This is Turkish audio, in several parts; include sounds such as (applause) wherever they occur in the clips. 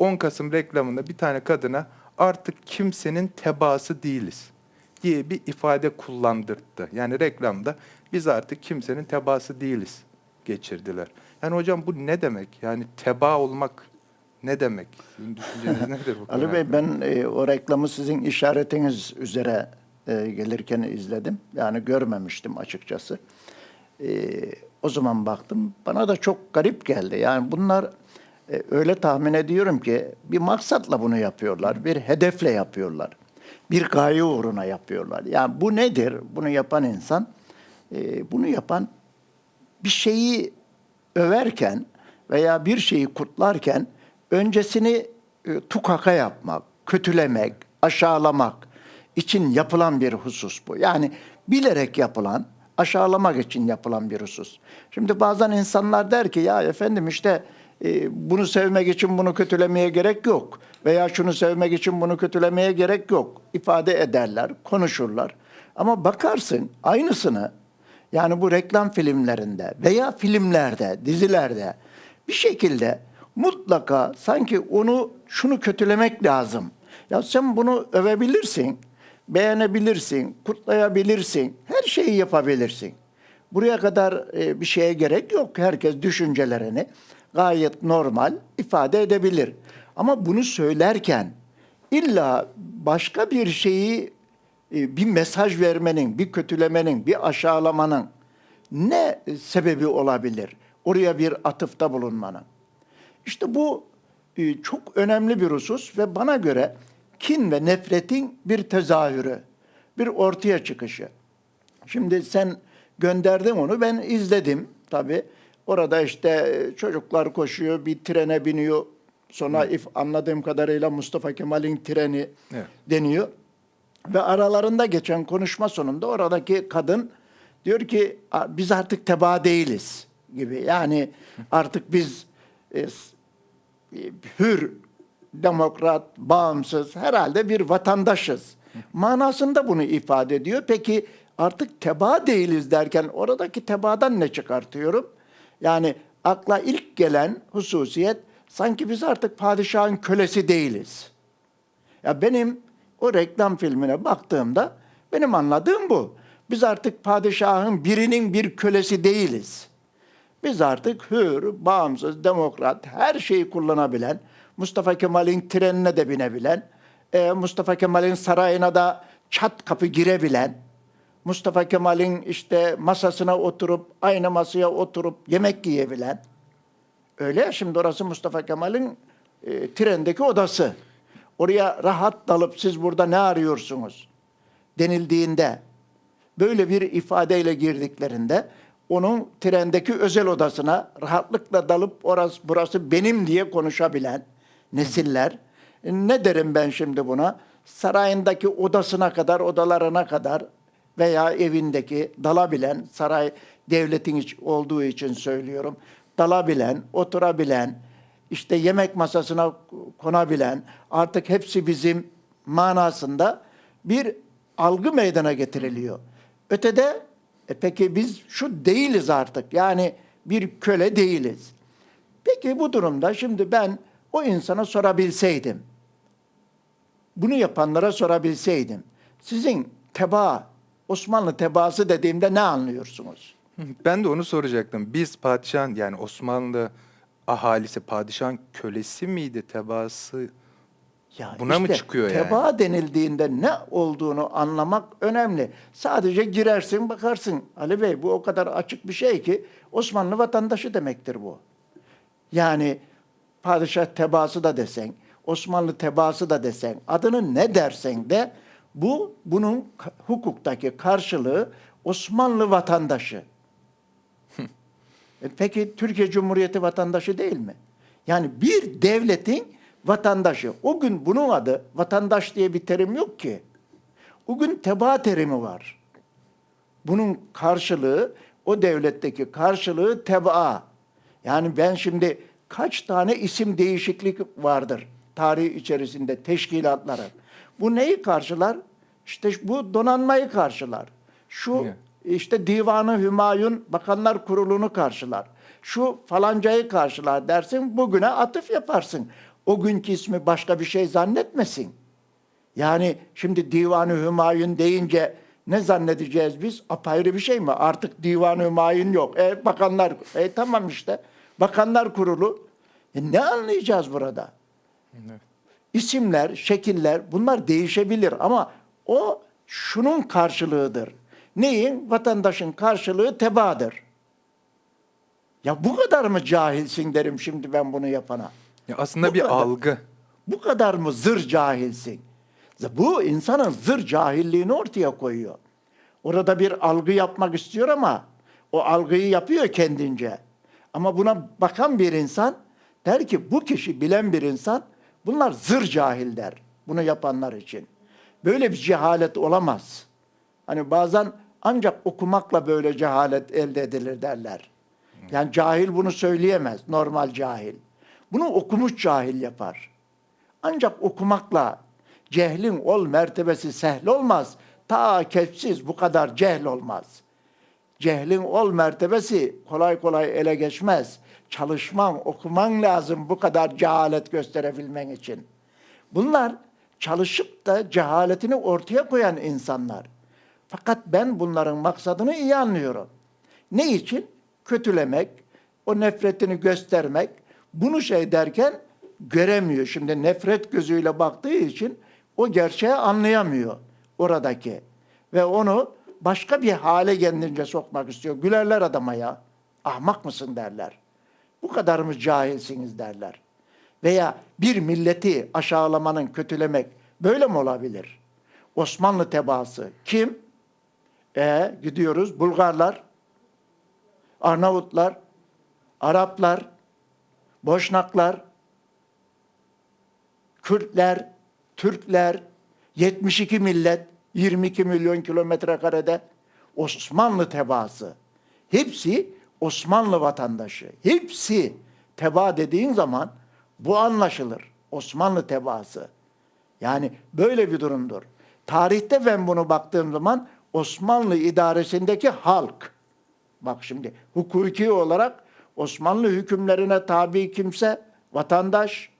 10 Kasım reklamında bir tane kadına artık kimsenin tebaası değiliz diye bir ifade kullandırdı. Yani reklamda biz artık kimsenin tebaası değiliz geçirdiler. Yani hocam bu ne demek? Yani teba olmak ne demek? Sizin düşünceniz (laughs) nedir bu Ali Bey ben e, o reklamı sizin işaretiniz üzere e, gelirken izledim. Yani görmemiştim açıkçası. E, o zaman baktım. Bana da çok garip geldi. Yani bunlar e, öyle tahmin ediyorum ki bir maksatla bunu yapıyorlar. Bir hedefle yapıyorlar. Bir gaye uğruna yapıyorlar. Yani bu nedir? Bunu yapan insan, e, bunu yapan bir şeyi överken veya bir şeyi kutlarken öncesini e, tukaka yapmak, kötülemek, aşağılamak için yapılan bir husus bu. Yani bilerek yapılan, aşağılamak için yapılan bir husus. Şimdi bazen insanlar der ki ya efendim işte e, bunu sevmek için bunu kötülemeye gerek yok veya şunu sevmek için bunu kötülemeye gerek yok ifade ederler, konuşurlar. Ama bakarsın aynısını yani bu reklam filmlerinde veya filmlerde, dizilerde bir şekilde mutlaka sanki onu şunu kötülemek lazım. Ya sen bunu övebilirsin, beğenebilirsin, kutlayabilirsin, her şeyi yapabilirsin. Buraya kadar e, bir şeye gerek yok. Herkes düşüncelerini gayet normal ifade edebilir. Ama bunu söylerken illa başka bir şeyi e, bir mesaj vermenin, bir kötülemenin, bir aşağılamanın ne sebebi olabilir? Oraya bir atıfta bulunmanın. İşte bu e, çok önemli bir husus ve bana göre kin ve nefretin bir tezahürü, bir ortaya çıkışı. Şimdi sen gönderdin onu, ben izledim tabii. Orada işte e, çocuklar koşuyor, bir trene biniyor. Sonra if anladığım kadarıyla Mustafa Kemal'in treni Evet. deniyor. Ve aralarında geçen konuşma sonunda oradaki kadın diyor ki "A- biz artık tebaa değiliz gibi. Yani artık biz e, e, hür, demokrat, bağımsız herhalde bir vatandaşız. Manasında bunu ifade ediyor. Peki artık tebaa değiliz derken oradaki tebaadan ne çıkartıyorum? Yani akla ilk gelen hususiyet sanki biz artık padişahın kölesi değiliz. Ya benim o reklam filmine baktığımda benim anladığım bu. Biz artık padişahın birinin bir kölesi değiliz. Biz artık hür, bağımsız, demokrat, her şeyi kullanabilen, Mustafa Kemal'in trenine de binebilen, e, Mustafa Kemal'in sarayına da çat kapı girebilen, Mustafa Kemal'in işte masasına oturup, aynı masaya oturup yemek yiyebilen, Öyle ya şimdi orası Mustafa Kemal'in e, trendeki odası. Oraya rahat dalıp siz burada ne arıyorsunuz denildiğinde böyle bir ifadeyle girdiklerinde onun trendeki özel odasına rahatlıkla dalıp orası burası benim diye konuşabilen nesiller ne derim ben şimdi buna? Sarayındaki odasına kadar, odalarına kadar veya evindeki dalabilen, saray devletin olduğu için söylüyorum, dalabilen, oturabilen, işte yemek masasına konabilen, artık hepsi bizim manasında bir algı meydana getiriliyor. Ötede, e peki biz şu değiliz artık, yani bir köle değiliz. Peki bu durumda şimdi ben o insana sorabilseydim, bunu yapanlara sorabilseydim, sizin teba, Osmanlı tebaası dediğimde ne anlıyorsunuz? Ben de onu soracaktım. Biz padişahın yani Osmanlı ahalisi padişahın kölesi miydi, tebaası? Ya Buna mı işte çıkıyor yani? tebaa denildiğinde ne olduğunu anlamak önemli. Sadece girersin bakarsın. Ali Bey bu o kadar açık bir şey ki Osmanlı vatandaşı demektir bu. Yani padişah tebaası da desen, Osmanlı tebaası da desen, adını ne dersen de bu bunun hukuktaki karşılığı Osmanlı vatandaşı. E Peki Türkiye Cumhuriyeti vatandaşı değil mi? Yani bir devletin vatandaşı. O gün bunun adı vatandaş diye bir terim yok ki. O gün tebaa terimi var. Bunun karşılığı o devletteki karşılığı tebaa. Yani ben şimdi kaç tane isim değişiklik vardır tarih içerisinde teşkilatları. Bu neyi karşılar? İşte bu donanmayı karşılar. Şu Evet. işte Divanı Hümayun Bakanlar Kurulu'nu karşılar. Şu falancayı karşılar dersin, bugüne atıf yaparsın. o günkü ismi başka bir şey zannetmesin. Yani şimdi Divan-ı Hümayun deyince ne zannedeceğiz biz? Apayrı bir şey mi? Artık Divan-ı Hümayun yok. E bakanlar, e tamam işte. Bakanlar kurulu. E, ne anlayacağız burada? İsimler, şekiller bunlar değişebilir ama o şunun karşılığıdır. Neyin? Vatandaşın karşılığı tebaadır. Ya bu kadar mı cahilsin derim şimdi ben bunu yapana. Ya aslında Bu bir kadar. algı. Bu kadar mı zır cahilsin? Bu insanın zır cahilliğini ortaya koyuyor. Orada bir algı yapmak istiyor ama o algıyı yapıyor kendince. Ama buna bakan bir insan der ki bu kişi bilen bir insan bunlar zır cahil der bunu yapanlar için. Böyle bir cehalet olamaz. Hani bazen ancak okumakla böyle cehalet elde edilir derler. Yani cahil bunu söyleyemez, normal cahil. Bunu okumuş cahil yapar. Ancak okumakla cehlin ol mertebesi sehl olmaz. Ta kepsiz bu kadar cehl olmaz. Cehlin ol mertebesi kolay kolay ele geçmez. Çalışman, okuman lazım bu kadar cehalet gösterebilmen için. Bunlar çalışıp da cehaletini ortaya koyan insanlar. Fakat ben bunların maksadını iyi anlıyorum. Ne için? Kötülemek, o nefretini göstermek. Bunu şey derken göremiyor. Şimdi nefret gözüyle baktığı için o gerçeği anlayamıyor oradaki. Ve onu başka bir hale kendince sokmak istiyor. Gülerler adama ya. Ahmak mısın derler. Bu kadar mı cahilsiniz derler. Veya bir milleti aşağılamanın, kötülemek böyle mi olabilir? Osmanlı tebaası kim? E gidiyoruz Bulgarlar, Arnavutlar, Araplar, Boşnaklar, Kürtler, Türkler, 72 millet, 22 milyon kilometre karede Osmanlı tebaası. Hepsi Osmanlı vatandaşı. Hepsi teba dediğin zaman bu anlaşılır. Osmanlı tebaası. Yani böyle bir durumdur. Tarihte ben bunu baktığım zaman Osmanlı idaresindeki halk. Bak şimdi hukuki olarak Osmanlı hükümlerine tabi kimse vatandaş.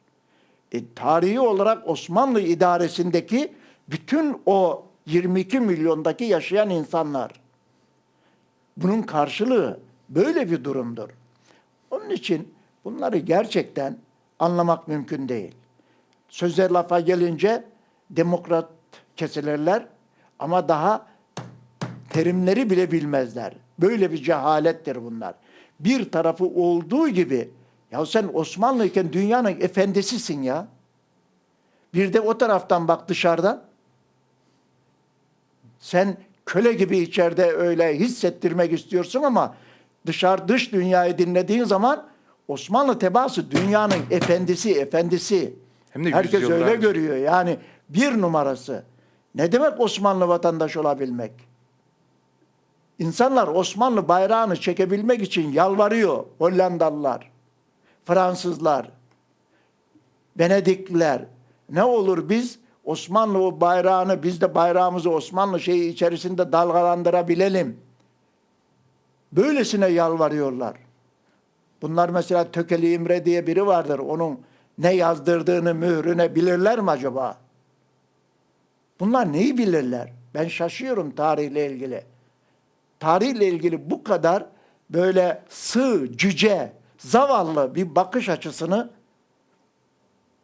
E, tarihi olarak Osmanlı idaresindeki bütün o 22 milyondaki yaşayan insanlar. Bunun karşılığı böyle bir durumdur. Onun için bunları gerçekten anlamak mümkün değil. Söze lafa gelince demokrat kesilirler ama daha terimleri bile bilmezler. Böyle bir cehalettir bunlar. Bir tarafı olduğu gibi ya sen Osmanlıyken dünyanın efendisisin ya. Bir de o taraftan bak dışarıdan. Sen köle gibi içeride öyle hissettirmek istiyorsun ama dışarı dış dünyayı dinlediğin zaman Osmanlı tebaası dünyanın efendisi, efendisi. Hem de Herkes öyle görüyor. Yani bir numarası. Ne demek Osmanlı vatandaş olabilmek? İnsanlar Osmanlı bayrağını çekebilmek için yalvarıyor. Hollandalılar, Fransızlar, Venedikliler. Ne olur biz Osmanlı bayrağını, biz de bayrağımızı Osmanlı şeyi içerisinde dalgalandırabilelim. Böylesine yalvarıyorlar. Bunlar mesela Tökeli İmre diye biri vardır. Onun ne yazdırdığını, mührüne bilirler mi acaba? Bunlar neyi bilirler? Ben şaşıyorum tarihle ilgili. Tarihle ilgili bu kadar böyle sığ, cüce, zavallı bir bakış açısını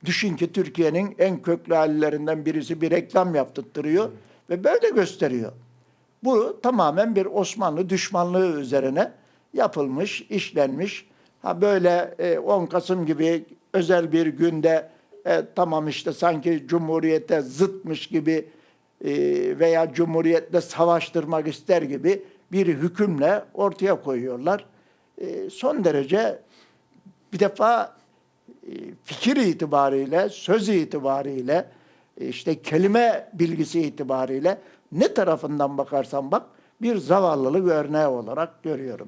düşün ki Türkiye'nin en köklü hallerinden birisi bir reklam yaptırtırıyor ve böyle gösteriyor. Bu tamamen bir Osmanlı düşmanlığı üzerine yapılmış, işlenmiş. Ha böyle e, 10 Kasım gibi özel bir günde e, tamam işte sanki Cumhuriyete zıtmış gibi e, veya Cumhuriyetle savaştırmak ister gibi bir hükümle ortaya koyuyorlar. E, son derece bir defa e, fikir itibariyle, söz itibariyle, işte kelime bilgisi itibariyle ne tarafından bakarsan bak bir zavallılık örneği olarak görüyorum